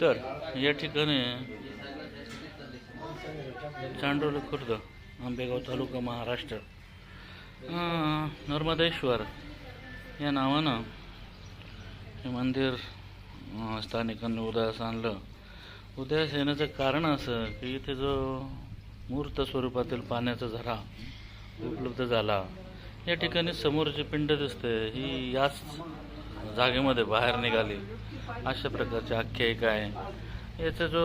तर या ठिकाणी चांडोली खुर्द आंबेगाव तालुका महाराष्ट्र नर्मदेश्वर या नावानं हे मंदिर स्थानिकांनी उदयास आणलं. उदयास येण्याचं कारण असं की इथे जो मूर्त स्वरूपातील पाण्याचा झरा उपलब्ध झाला या ठिकाणी समोर जी पिंड दिसते. ही याच जागेमध्ये बाहेर निघाली. अशा प्रकारची आख्यायिका आहे. याचा जो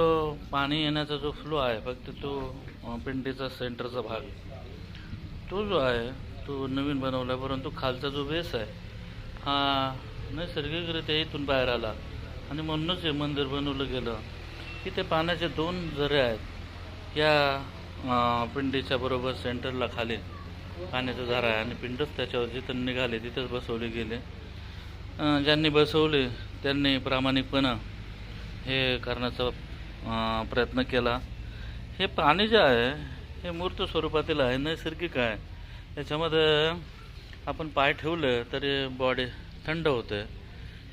पाणी येण्याचा जो फ्लो आहे फक्त तो पिंडीचा सेंटरचा भाग. तो जो आहे तो नवीन बनवला परंतु खालचा जो बेस आहे हा नैसर्गिकरित्या इथून बाहेर आला. आणि म्हणूनच हे मंदिर बनवलं गेलं. इथे पाण्याचे दोन झरे आहेत. या पिंडीच्या बरोबर सेंटरला खाली पाण्याचा झरा आहे आणि पिंडच त्याच्यावर जिथं निघाले तिथंच बसवले गेले. ज्यांनी बसवले त्यांनी प्रामाणिकपणं हे करण्याचा प्रयत्न केला. हे पाणी जे आहे हे मूर्त स्वरूपातील आहे नैसर्गिक आहे. याच्यामध्ये आपण पाय ठेवलं तरी बॉडी थंड होते.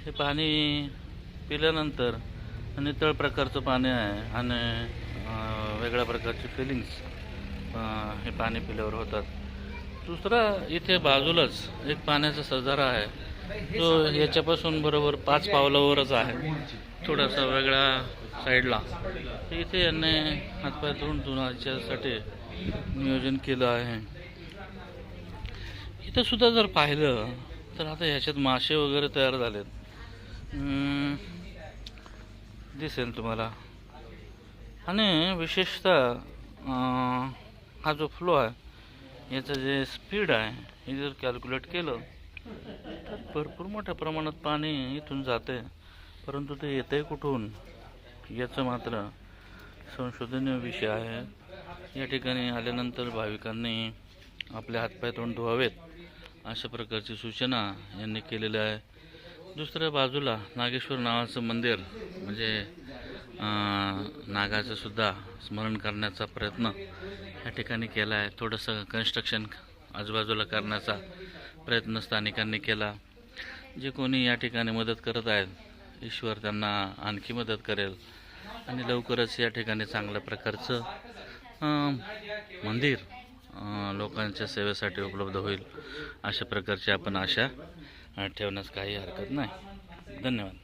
हे पाणी पिल्यानंतर नितळ प्रकारचं पाणी आहे आणि वेगळ्या प्रकारचे फिलिंग्स हे पाणी पिल्यावर होतात. दुसरा इथे बाजूलाच एक पाण्याचा सजारा आहे. तो याच्यापासून बरोबर पाच पावलावरच आहे. थोडासा वेगळ्या साईडला. इथे यांनी हातपाय धुवून धुण्याच्यासाठी नियोजन केलं आहे. इथं सुद्धा जर पाहिलं तर आता ह्याच्यात मासे वगैरे तयार झालेत. दिसेल तुम्हाला. आणि विशेषतः हा जो फ्लो आहे याचं जे स्पीड आहे हे जर कॅल्क्युलेट केलं तर भरपूर मोठ्या प्रमाणात पाणी इथून जाते परंतु ते येते कुठून? याचं मात्र संशोधनीय विषय आहे. या ठिकाणी आल्यानंतर भाविकांनी आपले हातपाय तोंड धुवावेत अशा प्रकारची सूचना यांनी केलेल्या आहे. दुसऱ्या बाजूला नागेश्वर नावाचं मंदिर म्हणजे नागाचं सुद्धा स्मरण करण्याचा प्रयत्न या ठिकाणी केला आहे. थोडंसं कन्स्ट्रक्शन आजूबाजूला करण्याचा प्रयत्न स्थानिकांनी केला. जे कोणी या ठिकाणी मदत करत आहेत ईश्वर त्यांना आणखी मदत करेल. आणि लवकरच या ठिकाणी चांगल्या प्रकारचं मंदिर लोकांच्या सेवेसाठी उपलब्ध होईल अशा प्रकारची आपण आशा ठेवण्यास काही हरकत नाही. धन्यवाद.